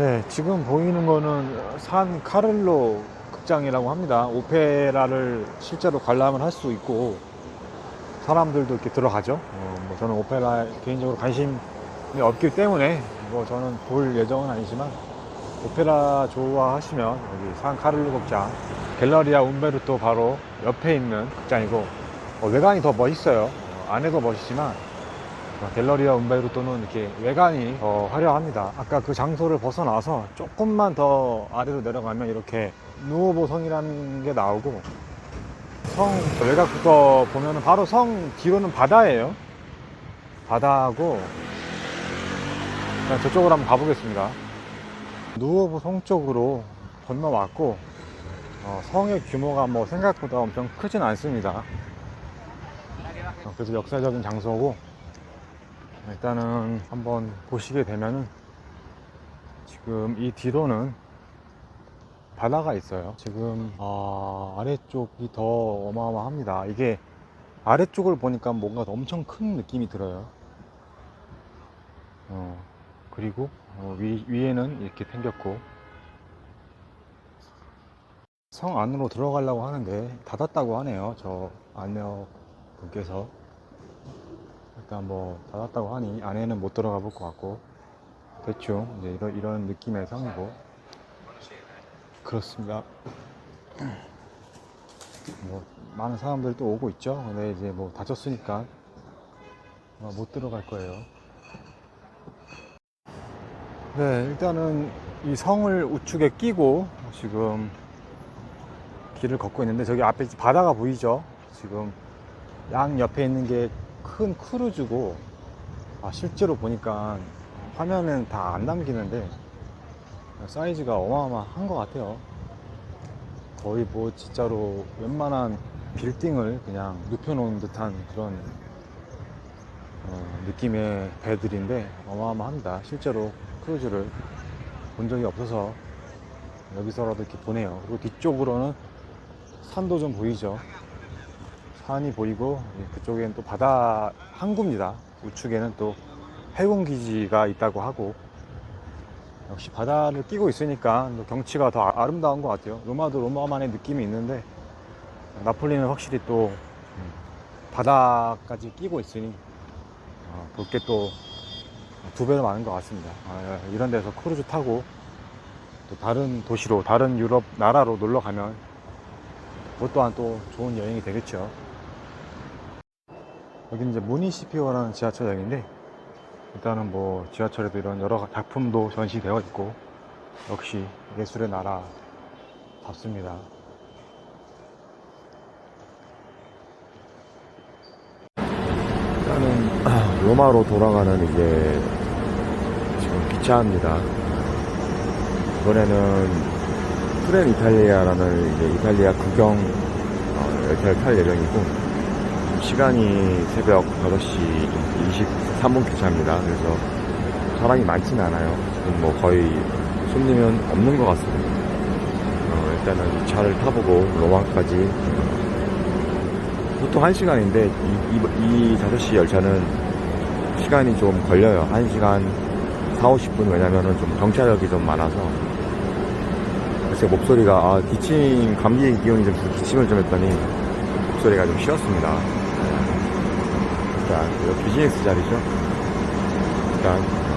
네, 지금 보이는 거는 산 카를로 극장이라고 합니다. 오페라를 실제로 관람을 할 수 있고 사람들도 이렇게 들어가죠. 어, 뭐 저는 오페라 개인적으로 관심이 없기 때문에 뭐 저는 볼 예정은 아니지만 오페라 좋아하시면 여기 산 카를로 극장 갤러리아 움베르토 바로 옆에 있는 극장이고 어, 외관이 더 멋있어요. 어, 안에도 멋있지만 어, 갤러리아 움베르토는 이렇게 외관이 더 화려합니다. 아까 그 장소를 벗어나서 조금만 더 아래로 내려가면 이렇게 누오보 성이라는 게 나오고 성 외곽부터 보면 바로 성 뒤로는 바다예요. 바다하고 저쪽으로 한번 가보겠습니다. 누오보 성 쪽으로 건너왔고 어, 성의 규모가 뭐 생각보다 엄청 크진 않습니다. 어, 그래서 역사적인 장소고 일단은 한번 보시게 되면은 지금 이 뒤로는 바다가 있어요. 지금 아, 아래쪽이 더 어마어마합니다. 이게 아래쪽을 보니까 뭔가 엄청 큰 느낌이 들어요. 어, 그리고 어, 위, 위에는 이렇게 생겼고 성 안으로 들어가려고 하는데 닫았다고 하네요. 저 안역 분께서 일단 뭐 닫았다고 하니 안에는 못 들어가 볼 것 같고 대충 이제 이런, 이런 느낌의 성이고 그렇습니다. 뭐 많은 사람들이 또 오고 있죠. 근데 이제 뭐 아마 못 들어갈 거예요. 네, 일단은 이 성을 우측에 끼고 지금 길을 걷고 있는데 저기 앞에 바다가 보이죠? 지금 양 옆에 있는 게 큰 크루즈고 아, 실제로 보니까 화면은 다 안 담기는데 사이즈가 어마어마한 것 같아요. 거의 뭐 진짜로 웬만한 빌딩을 그냥 눕혀놓은 듯한 그런 어, 느낌의 배들인데 어마어마합니다. 실제로 크루즈를 본 적이 없어서 여기서라도 이렇게 보네요. 그리고 뒤쪽으로는 산도 좀 보이죠. 산이 보이고 예, 그쪽에는 또 바다 항구입니다. 우측에는 또 해군 기지가 있다고 하고 역시 바다를 끼고 있으니까 또 경치가 더 아- 아름다운 것 같아요. 로마도 로마만의 느낌이 있는데 나폴리는 확실히 또 음, 바다까지 끼고 있으니 볼 게 또 두 배로 많은 것 같습니다. 아, 이런 데서 크루즈 타고 또 다른 도시로 다른 유럽 나라로 놀러 가면 그것 또한 또 좋은 여행이 되겠죠. 여기는 이제 무니시피오라는 지하철역인데 일단은 뭐 지하철에도 이런 여러 작품도 전시되어 있고 역시 예술의 나라 답습니다. 일단은 아, 로마로 돌아가는 이제 지금 기차입니다. 이번에는 프렌 이탈리아라는 이제 이탈리아 국영 어, 열차를 탈 예정이고 시간이 새벽 5시 23분 기차입니다. 그래서 사람이 많지는 않아요. 지금 뭐 거의 손님은 없는 것 같습니다. 어, 일단은 이 차를 타보고 로마까지 보통 1시간인데 이, 이, 이 5시 열차는 시간이 좀 걸려요. 1시간 4, 50분 왜냐면은 좀 정차역이 좀 많아서 제 목소리가 아, 기침 감기 기운이 좀 기침을 좀 했더니 목소리가 좀 쉬었습니다. 일단 이거 비즈니스 자리죠. 일단